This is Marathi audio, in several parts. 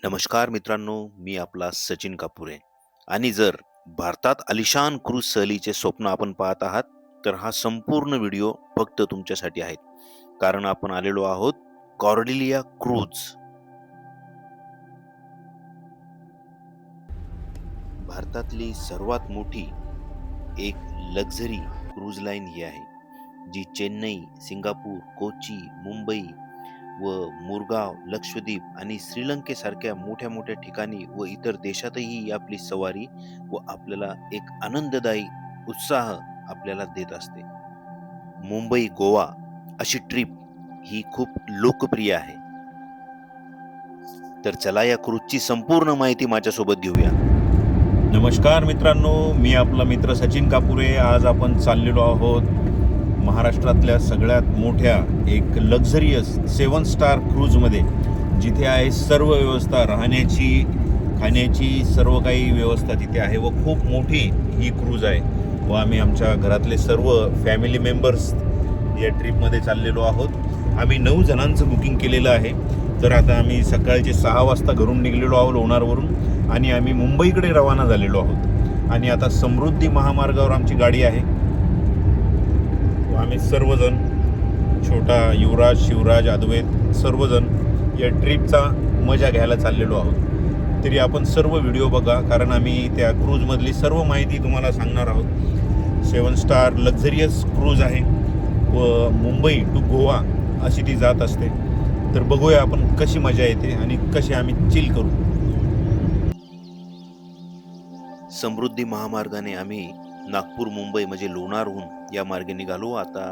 नमस्कार मित्रांनो मी आपला सचिन कापुरे. आणि जर भारतात अलिशान क्रूज सहलीचे स्वप्न आपण पाहत आहात तर हा संपूर्ण व्हिडिओ फक्त तुमच्यासाठी आहे. कारण आपण आलेलो आहोत कॉर्डिलिया क्रूज. भारतातली सर्वात मोठी एक लक्झरी क्रूज लाईन ही आहे जी चेन्नई सिंगापूर कोची मुंबई व मुरगाव लक्षद्वीप आणि श्रीलंकेसारख्या मोठ्या मोठ्या ठिकाणी व इतर देशातही आपली सवारी व आपल्याला एक आनंददायी उत्साह आपल्याला देत असते. मुंबई गोवा अशी ट्रिप ही खूप लोकप्रिय आहे. तर चला या क्रूजची संपूर्ण माहिती माझ्यासोबत घेऊया. नमस्कार मित्रांनो मी आपला मित्र सचिन कापुरे. आज आपण चाललेलो आहोत महाराष्ट्रातल्या सगळ्यात मोठ्या एक लक्झरियस सेवन स्टार क्रूजमध्ये जिथे आहे सर्व व्यवस्था राहण्याची खाण्याची सर्व काही व्यवस्था तिथे आहे व खूप मोठी ही क्रूज आहे. व आम्ही आमच्या घरातले सर्व फॅमिली मेंबर्स या ट्रिपमध्ये चाललेलो आहोत. आम्ही नऊ जणांचं बुकिंग केलेलं आहे. तर आता आम्ही सकाळचे सहा वाजता घरून निघलेलो आहोत लोणारवरून आणि आम्ही मुंबईकडे रवाना झालेलो आहोत. आणि आता समृद्धी महामार्गावर आमची गाडी आहे. आम्ही सर्वजण छोटा युवराज शिवराज अद्वैत सर्वजण या ट्रिपचा मजा घ्यायला चाललेलो आहोत. तरी आपण सर्व व्हिडिओ बघा कारण आम्ही त्या क्रूजमधली सर्व माहिती तुम्हाला सांगणार आहोत. सेवन स्टार लक्झरियस क्रूज आहे. व मुंबई टू गोवा अशी ती जात असते. तर बघूया आपण कशी मजा येते आणि कशी आम्ही चिल करू. समृद्धी महामार्गाने आम्ही नागपूर मुंबई म्हणजे लोणारहून या मार्गे निघालो आता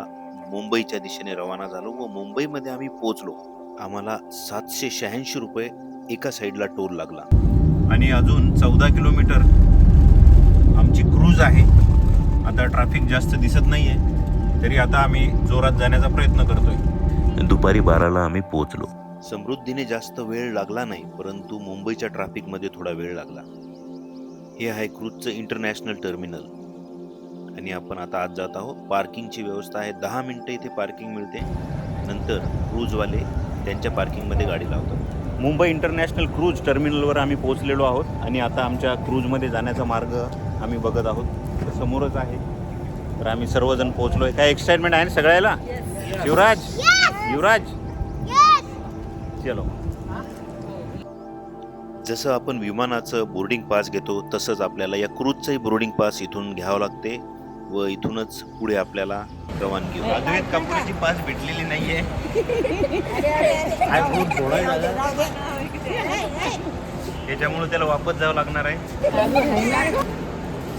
मुंबईच्या दिशेने रवाना झालो व मुंबईमध्ये आम्ही पोहोचलो. आम्हाला सातशे शहाऐंशी रुपये एका साईडला टोल लागला. आणि अजून चौदा किलोमीटर आमची क्रूज आहे. आता ट्रॅफिक जास्त दिसत नाही आहे तरी आता आम्ही जोरात जाण्याचा प्रयत्न करतोय. दुपारी बाराला आम्ही पोहोचलो. समृद्धीने जास्त वेळ लागला नाही परंतु मुंबईच्या ट्रॅफिकमध्ये थोडा वेळ लागला. हे आहे क्रूजचं इंटरनॅशनल टर्मिनल आणि आपण आता आज जात आहोत. पार्किंगची व्यवस्था आहे. दहा मिनटं इथे पार्किंग मिळते. नंतर क्रूजवाले त्यांच्या पार्किंगमध्ये गाडी लावतात. मुंबई इंटरनॅशनल क्रूज टर्मिनलवर आम्ही पोहोचलेलो आहोत आणि आता आमच्या क्रूजमध्ये जाण्याचा मार्ग आम्ही बघत आहोत. तर समोरच आहे. तर आम्ही सर्वजण पोहोचलो आहे काय एक्साइटमेंट आहे ना सगळ्याला? शिवराज? युवराज? चलो. जसं आपण विमानाचं बोर्डिंग पास घेतो तसंच आपल्याला या क्रूजचंही बोर्डिंग पास इथून घ्यावं लागते. व इथूनच पुढे आपल्याला रवानगी अद्वैत कपूरची पास भेटलेली नाहीये. त्याच्यामुळे त्याला वापस जावं लागणार आहे.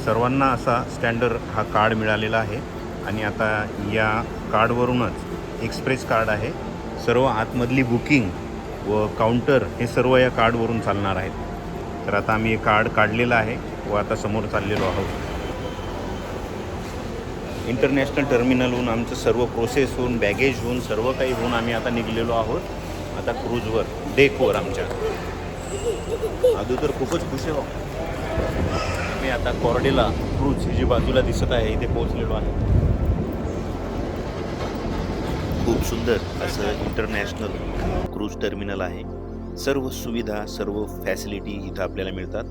सर्वांना असा स्टँडर्ड हा कार्ड मिळालेला आहे. आणि आता या कार्डवरूनच एक्सप्रेस कार्ड आहे. सर्व आतमधली बुकिंग व काउंटर हे सर्व या कार्डवरून चालणार आहेत. तर आता आम्ही हे कार्ड काढलेलं आहे व आता समोर चाललेलो आहोत. इंटरनॅशनल टर्मिनलहून आमचं सर्व प्रोसेस होऊन बॅगेज होऊन सर्व काही होऊन आम्ही आता निघलेलो आहोत. आता क्रूजवर डेकवर आमच्या. अदू तर खूपच खुश आहे हो. आम्ही मी आता कॉर्डेला क्रूज ही जी बाजूला दिसत आहे इथे पोहोचलेलो आहे. खूप सुंदर असं इंटरनॅशनल क्रूज टर्मिनल आहे. सर्व सुविधा सर्व फॅसिलिटी इथं आपल्याला मिळतात.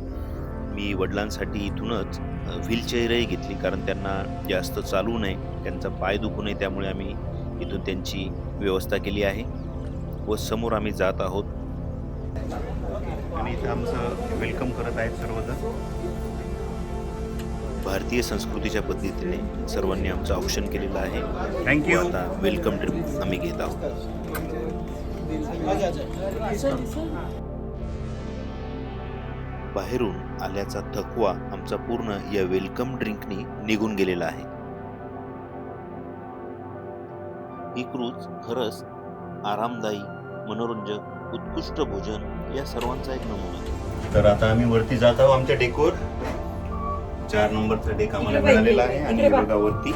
मी वडिलांसाठी इथूनच व्हीलचेअरही घेतली कारण त्यांना जास्त चालू नये त्यांचा पाय दुखू नये त्यामुळे आम्ही इथून त्यांची व्यवस्था केली आहे व समोर आम्ही जात आहोत. आणि इथं आमचं वेलकम करत आहेत सर्वजण. भारतीय संस्कृतीच्या पद्धतीने सर्वांनी आमचं औक्षण केलेलं आहे. थँक्यू आता वेलकम ड्रिंक आम्ही घेत आहोत. बाहेरून आल्याचा थकवा आमचा पूर्ण या वेलकम ड्रिंकनी निघून गेलेला आहे. ही क्रूज खरंच आरामदायी मनोरंजक उत्कृष्ट भोजन या सर्वांचा एक नमुना. आहे. तर आता आम्ही वरती जात आहोत आमच्या डेकवर चार नंबरचा डेक आम्हाला मिळालेला आहे आणि बघा वरती.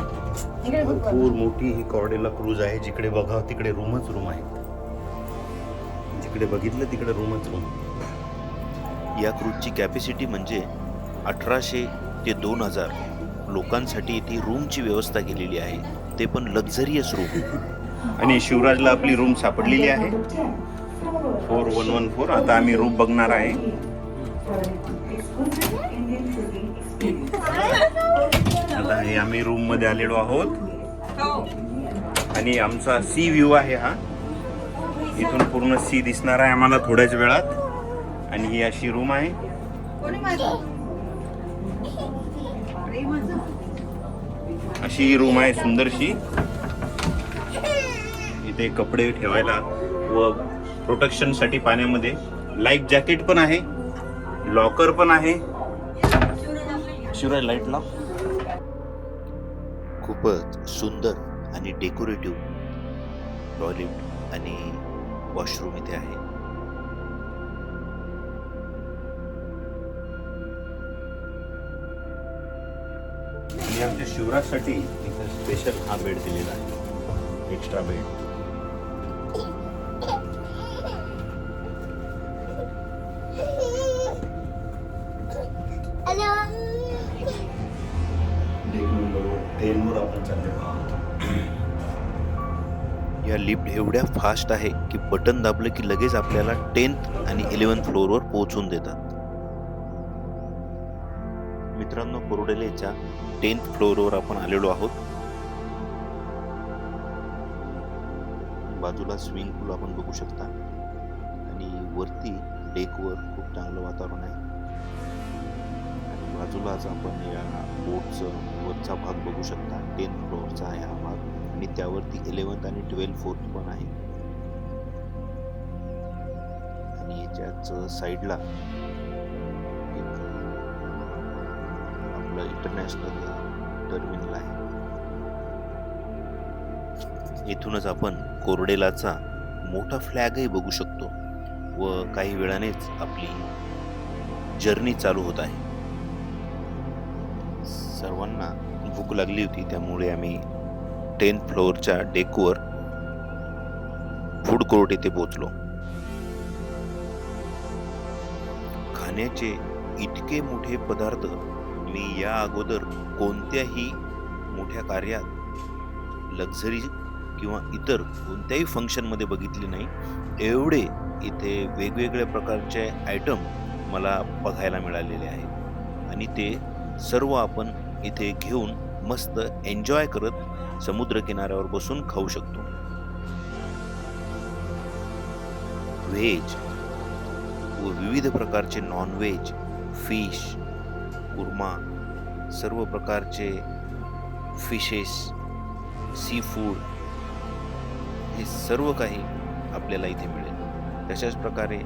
भरपूर मोठी ही कॉर्डेला क्रूज आहे. जिकडे बघा तिकडे रूमच रूम आहे जिकडे बघितलं तिकडे रूमच रूम. या क्रूजची कॅपॅसिटी म्हणजे अठराशे ते दोन हजार. लोकांसाठी ती रूमची व्यवस्था केलेली आहे. ते पण लक्झरियस रूम आणि शिवराजला आपली रूम सापडलेली आहे. फोर वन वन फोर आता आम्ही रूम बघणार आहे. आता हे आम्ही रूममध्ये आलेलो आहोत. आणि आमचा सी व्ह्यू आहे हा. इथून पूर्ण सी दिसणार आहे आम्हाला थोड्याच वेळात. आणि ही अशी रूम आहे. अशी ही रूम आहे सुंदरशी. इथे कपडे ठेवायला व प्रोटेक्शनसाठी पाण्यामध्ये. लाईफ जॅकेट पण आहे. लॉकर पण आहे. शिवराज लाइट लाव खूपच सुंदर आणि डेकोरेटिव्ह टॉयलेट आणि वॉशरूम इथे आहे. आमच्या शिवराजसाठी इथं स्पेशल हा बेड दिलेला आहे. एक्स्ट्रा बेड ट्रेनवर आपण चाललेलो आहोत या लिफ्ट एवढ्या फास्ट आहे की बटन दाबलं की लगेच आपल्याला टेन्थ आणि इलेव्हन्थ फ्लोअरवर पोहोचून देतात. मित्रांनो कोरडलेच्या टेन्थ फ्लोअरवर आपण आलेलो आहोत. बाजूला स्विमिंग पूल आपण बघू शकता. आणि वरती डेकवर खूप चांगलं वातावरण आहे. आणि बाजूलाच आपण या बोटचं वरचा भाग बघू शकता. टेन्थ फ्लोअरचा आहे हा भाग. आणि त्यावरती इलेवन्थ आणि ट्वेल्थ फोर्थ पण आहे. आणि याच्याच साईडला इंटरनॅशनल टर्मिनल आहे इथूनच आपण कोरडेलाचा मोठा फ्लॅगही बघू शकतो व काही वेळानेच आपली जर्नी चालू होत आहे. सर्वांना भूक लागली होती त्यामुळे आम्ही टेन्थ फ्लोअरच्या डेकवर फूड कोर्ट येथे पोहोचलो. खाण्याचे इतके मोठे पदार्थ मी या अगोदर कोणत्याही मोठ्या कार्यात लक्झरी किंवा इतर कोणत्याही फंक्शनमध्ये बघितले नाही एवढे इथे वेगवेगळ्या प्रकारचे आयटम मला बघायला मिळालेले आहेत. आणि ते सर्व आपण इथे घेऊन मस्त एन्जॉय करत समुद्र किनाऱ्यावर बसून खाऊ शकतो. व्हेज व विविध प्रकारचे नॉनव्हेज फिश कुर्मा सर्व प्रकारचे फिशेस सी फूड हे सर्व काही आपल्याला इथे मिळेल. तशाच प्रकारे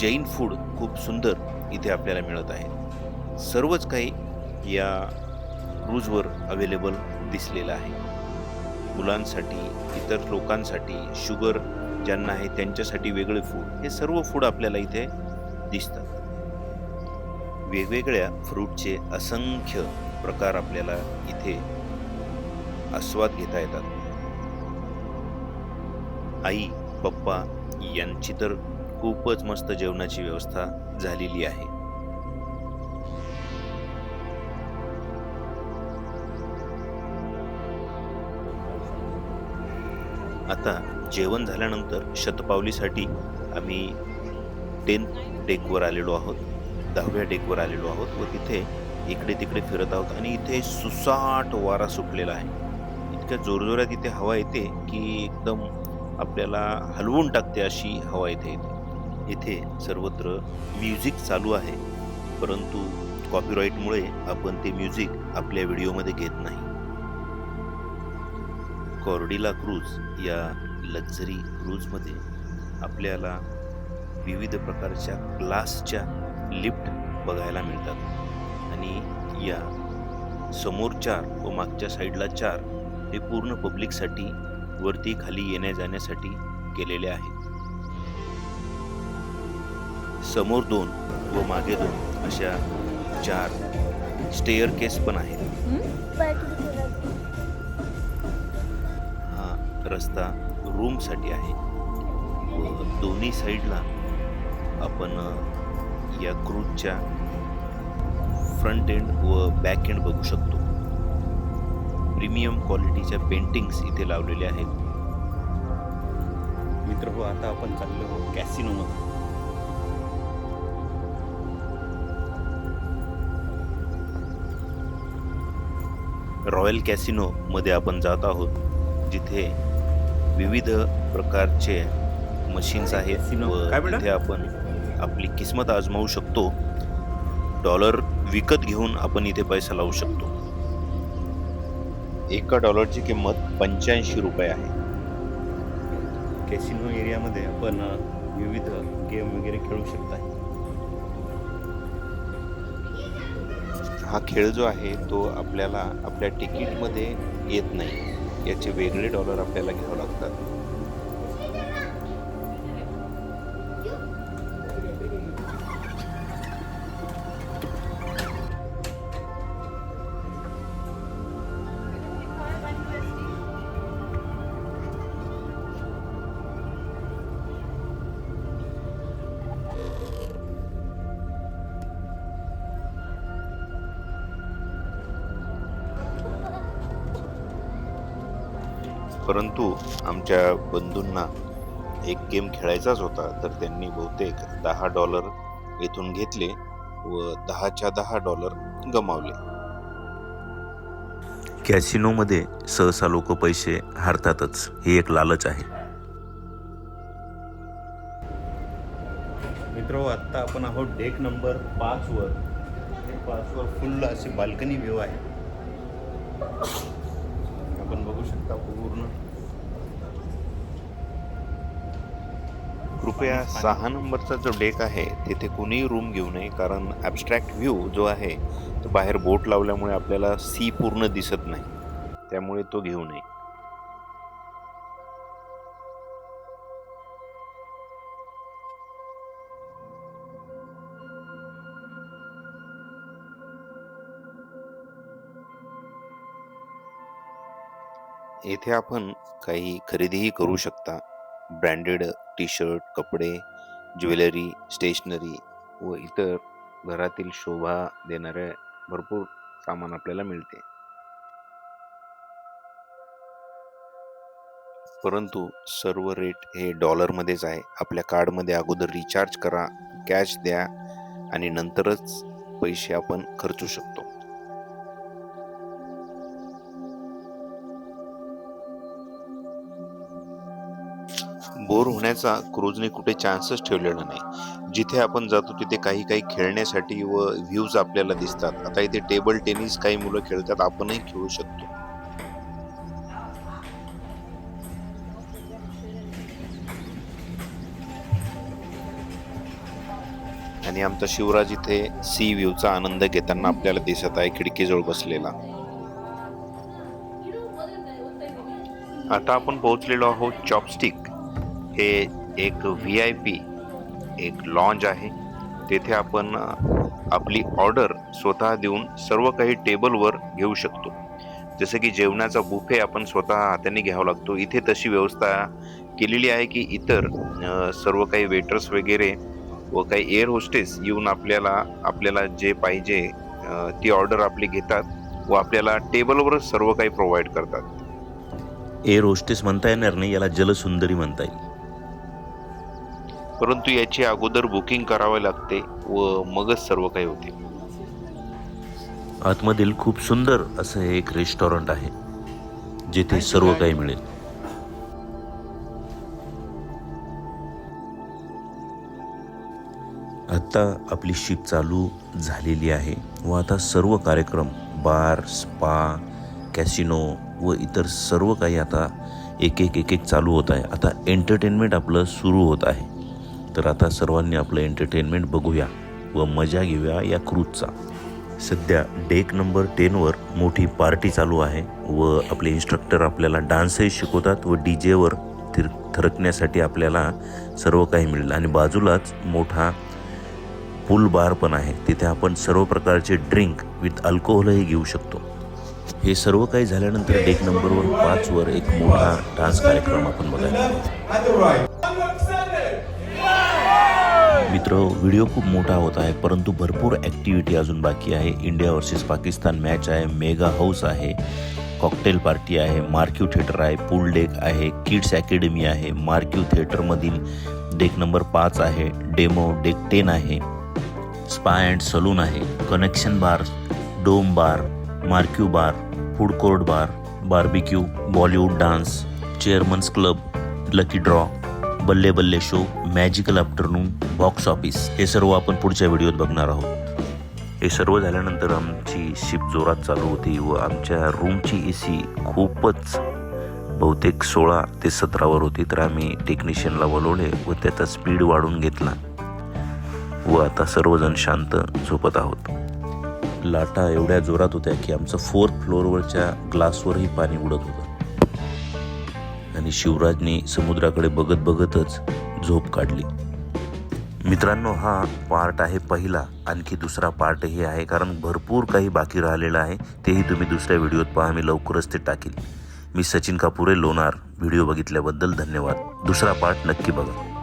जैन फूड खूप सुंदर इथे आपल्याला मिळत आहे. सर्वच काही या क्रूजवर अवेलेबल दिसलेलं आहे. मुलांसाठी इतर लोकांसाठी शुगर ज्यांना आहे त्यांच्यासाठी वेगळे फूड हे सर्व फूड आपल्याला इथे दिसतात. वेगवेगळ्या फ्रूटचे असंख्य प्रकार आपल्याला इथे आस्वाद घेता येतात. आई पप्पा यांची तर खूपच मस्त जेवणाची व्यवस्था झालेली आहे. आता जेवण झाल्यानंतर शतपावलीसाठी आम्ही टेन टेकवर आलेलो आहोत. दहाव्या डेकवर आलेलो आहोत व तिथे इकडे तिकडे फिरत आहोत आणि इथे सुसाट वारा सुटलेला आहे. इतक्या जोरजोरात इथे हवा येते की एकदम आपल्याला हलवून टाकते अशी हवा इथे येते. इथे सर्वत्र म्युझिक चालू आहे परंतु कॉपीराईटमुळे आपण ते म्युझिक आपल्या व्हिडिओमध्ये घेत नाही. कॉर्डिला क्रूज या लक्झरी क्रूजमध्ये आपल्याला विविध प्रकारच्या क्लासच्या लिफ्ट बघायला मिळतात. आणि या समोर चार व मागच्या साईडला चार हे पूर्ण पब्लिकसाठी वरती खाली येण्या जाण्यासाठी केलेले आहेत. समोर दोन व मागे दोन अशा चार स्टेअर केस पण आहेत. हा रस्ता रूमसाठी आहे. व दोन्ही साईडला आपण या क्रूजच्या फ्रंट एंड व बॅक एंड बघू शकतो प्रीमियम क्वालिटीच्या पेंटिंग्स इथे लावलेल्या आहेत मित्र हो आता आपण चाललो आहोत कॅसिनोमध्ये रॉयल कॅसिनोमध्ये आपण जात आहोत जिथे विविध प्रकारचे मशीन्स आहेत. व? तिथे आपण आपली किस्मत आजमावू शकतो. डॉलर विकत घेऊन आपण इथे पैसा लावू शकतो. एका डॉलरची किंमत पंच्याऐंशी रुपये आहे. कॅसिनो एरियामध्ये आपण विविध गेम वगैरे खेळू शकता. हा खेळ जो आहे तो आपल्याला आपल्या तिकीटमध्ये येत नाही. याचे वेगळे डॉलर आपल्याला घ्यावं लागतात. परंतु आमच्या बंधूंना एक गेम खेळायचाच होता तर त्यांनी बहुतेक दहा डॉलर येथून घेतले व दहाच्या दहा डॉलर गमावले. कॅसिनोमध्ये सहसा लोक पैसे हारतातच हे एक लालच आहे. मित्र आत्ता आपण आहोत डेक नंबर पाचवर हे पाचवर फुल अशी बाल्कनी व्ह्यू आहे. बघू शकता पूर्ण. कृपया सहा नंबरचा जो डेक आहे तिथे कोणीही रूम घेऊ नये कारण ॲबस्ट्रॅक्ट व्ह्यू जो आहे तो बाहेर बोट लावल्यामुळे आपल्याला सी पूर्ण दिसत नाही. त्यामुळे तो घेऊ नये. येथे आपण काही खरेदीही करू शकता. ब्रँडेड टी शर्ट कपडे ज्वेलरी स्टेशनरी व इतर घरातील शोभा देणारे भरपूर सामान आपल्याला मिळते. परंतु सर्व रेट हे डॉलरमध्येच आहे. आपल्या कार्डमध्ये अगोदर रिचार्ज करा कॅश द्या आणि नंतरच पैसे आपण खर्चू शकतो. बोर होण्याचा क्रूजने कुठे चान्सच ठेवलेला नाही. जिथे आपण जातो तिथे काही काही खेळण्यासाठी व व्ह्यूज आपल्याला दिसतात. आता इथे टेबल टेनिस काही मुलं खेळतात आपणही खेळू शकतो. आणि आमचा शिवराज इथे सी व्ह्यूचा आनंद घेताना आपल्याला दिसत आहे खिडकीजवळ बसलेला. आता आपण पोहोचलेलो आहोत चॉपस्टिक हे एक व्ही आय पी एक लॉन्ज आहे. तेथे आपण आपली ऑर्डर स्वतः देऊन सर्व काही टेबलवर घेऊ शकतो. जसं की जेवणाचा बुफे आपण स्वतः हाताने घ्यावा लागतो. इथे तशी व्यवस्था केलेली आहे की इतर सर्व काही वेटर्स वगैरे व काही एअर होस्टेस येऊन आपल्याला आपल्याला जे पाहिजे ती ऑर्डर आपली घेतात व आपल्याला टेबलवरच सर्व काही प्रोव्हाइड करतात. एअर होस्टेस म्हणता येणार नाही याला जलसुंदरी म्हणता येईल. परंतु याची अगोदर बुकिंग करावे लागते व मगच सर्व काही होते. आतमधील खूप सुंदर असं हे एक रेस्टॉरंट आहे जिथे सर्व काही मिळेल. आत्ता आपली शिप चालू झालेली आहे व आता सर्व कार्यक्रम बार स्पा कॅसिनो व इतर सर्व काही आता एक एक एक एक चालू होत आहे. आता एंटरटेनमेंट आपलं सुरू होत आहे. तर आता सर्वांनी आपलं एंटरटेनमेंट बघूया व मजा घेऊया या क्रूजचा सध्या डेक नंबर टेनवर मोठी पार्टी चालू आहे व आपले इन्स्ट्रक्टर आपल्याला डान्सही शिकवतात व डी जेवर थिर थरकण्यासाठी आपल्याला सर्व काही मिळेल. आणि बाजूलाच मोठा पूल बार पण आहे. तिथे आपण सर्व प्रकारचे ड्रिंक विथ अल्कोहोलही घेऊ शकतो. हे सर्व काही झाल्यानंतर डेक नंबरवर पाचवर एक मोठा डान्स कार्यक्रम आपण बघायला मित्र व्हिडिओ खूप मोठा होत आहे परंतु भरपूर ॲक्टिव्हिटी अजून बाकी आहे. इंडिया वर्सेस पाकिस्तान मॅच आहे मेगा हाऊस आहे कॉकटेल पार्टी आहे मार्क्यू थिएटर आहे पूल डेक आहे किड्स अकॅडमी आहे मार्क्यू थिएटरमधील डेक नंबर पाच आहे डेमो डेक टेन आहे स्पा अँड सलून आहे connection bar dome bar marquee bar food court bar barbecue Bollywood dance chairman's club lucky draw बल्ले बल्ले show magical afternoon box office हे सर्व आपण पुढच्या व्हिडिओत बघणार आहोत. हे सर्व झाल्यानंतर आमची शिप जोरात चालू होती व आमच्या रूमची ए सी खूपच बहुतेक सोळा ते सतरावर होती. तर आम्ही टेक्निशियनला बोलवले व त्याचा स्पीड वाढून घेतला. व आता सर्वजण शांत झोपत आहोत. लाटा एवढ्या जोरात होत्या की आमचं फोर्थ फ्लोअरवरच्या ग्लासवरही पाणी उडत होतं. आणि शिवराजने समुद्राकडे बघत बघतच झोप काढली. मित्रांनो हा पार्ट आहे पहिला. आणखी दुसरा पार्टही आहे कारण भरपूर काही बाकी राहिलेलं आहे. तेही तुम्ही दुसऱ्या व्हिडिओत पहा मी लवकरच ते टाकेल मी सचिन कापुरे लोणार. व्हिडिओ बघितल्याबद्दल धन्यवाद. दुसरा पार्ट नक्की बघा.